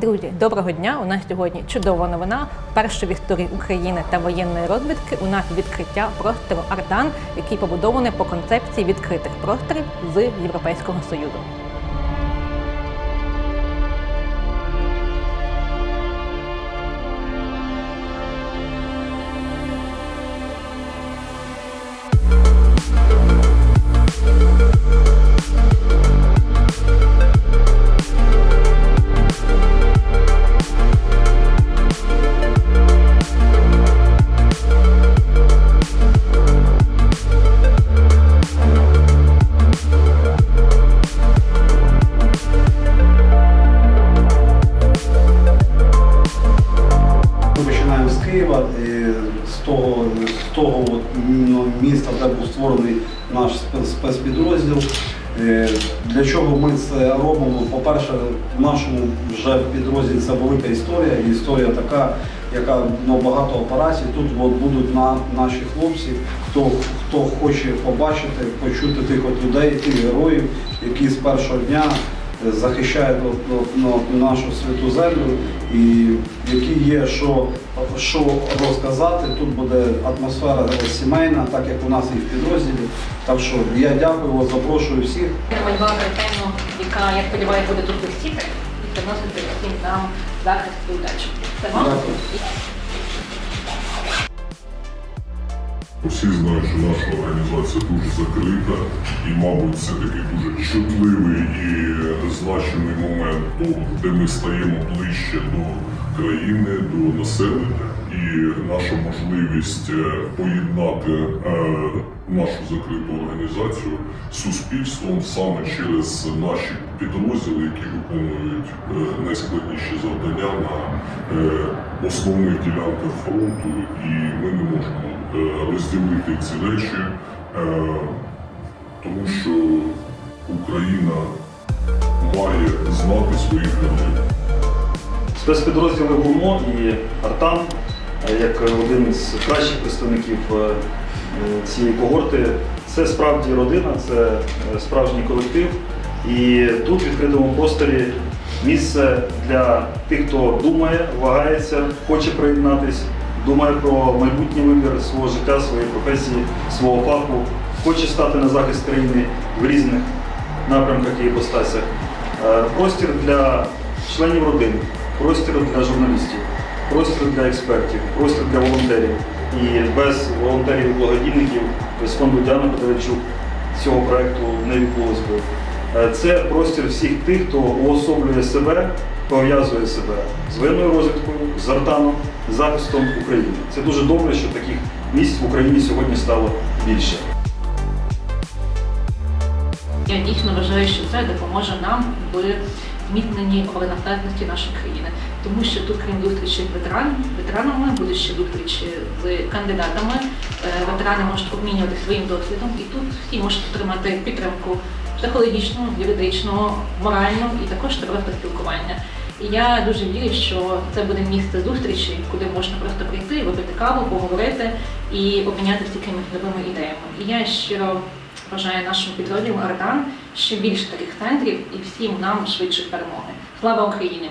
Друзі, доброго дня! У нас сьогодні чудова новина. Перше в історії України та воєнної розвідки у нас відкриття простору Ардан, який побудований по концепції відкритих просторів з Європейського Союзу. Того от, ну, міста, де був створений наш спецпідрозділ. Е, Для чого ми це робимо? По-перше, в нашому вже підрозділі це велика історія, і історія така, яка ну, багато операцій. Тут от, будуть на, наші хлопці, хто, хто хоче побачити, почути тих от людей, тих героїв, які з першого дня захищають от, от, ну, нашу святу землю і які є що, що розказати. Тут буде атмосфера сімейна, так як у нас і в підрозділі. Так що я дякую вас, запрошую всіх. Намалювала картину, яка, я сподіваюся, буде тут висіти і приносити всім нам захист і удачу. Це вам? Всі знають, що наша організація дуже закрита і, мабуть, це такий дуже чутливий і значений момент, тут, де ми стаємо ближче до країни, до населення. І наша можливість е, поєднати е, нашу закриту організацію з суспільством саме через наші підрозділи, які виконують е, найскладніші завдання на основних ділянках фронту, і ми не можемо розділити ці речі, тому що має своїх героїв. Спецпідрозділи ГУМО і Артан, е, як один із кращих представників е, е, цієї когорти, це справді родина, це справжній колектив. І тут в відкритому просторі місце для тих, хто думає, вагається, хоче приєднатись, думає про майбутній вибір свого життя, своєї професії, свого фаху, хоче стати на захист країни в різних напрямках і іпостасях. Е, Простір для членів родин, простір для журналістів, простір для експертів, простір для волонтерів. І без волонтерів і благодійників, без фонду Діана Петровичук цього проєкту не відбулось би. Е, Це простір всіх тих, хто уособлює себе, пов'язує себе з воєнною розвідкою, з артаном, захистом України. Це дуже добре, що таких місць в Україні сьогодні стало більше. Я дійсно вважаю, що це допоможе нам в зміцненні обороноздатності нашої країни, тому що тут, крім зустрічі з ветеранами, ветеранами будуть ще зустрічі з кандидатами. Е, Ветерани можуть обмінювати своїм досвідом, і тут всі можуть отримати підтримку психологічну, юридичну, моральну і також просто спілкування. І я дуже вірю, що це буде місце зустрічі, куди можна просто прийти, випити каву, поговорити і обмінятися якимись новими ідеями. І я щиро бажаю нашому підрозділу Ардан ще більше таких центрів і всім нам швидше перемоги. Слава Україні!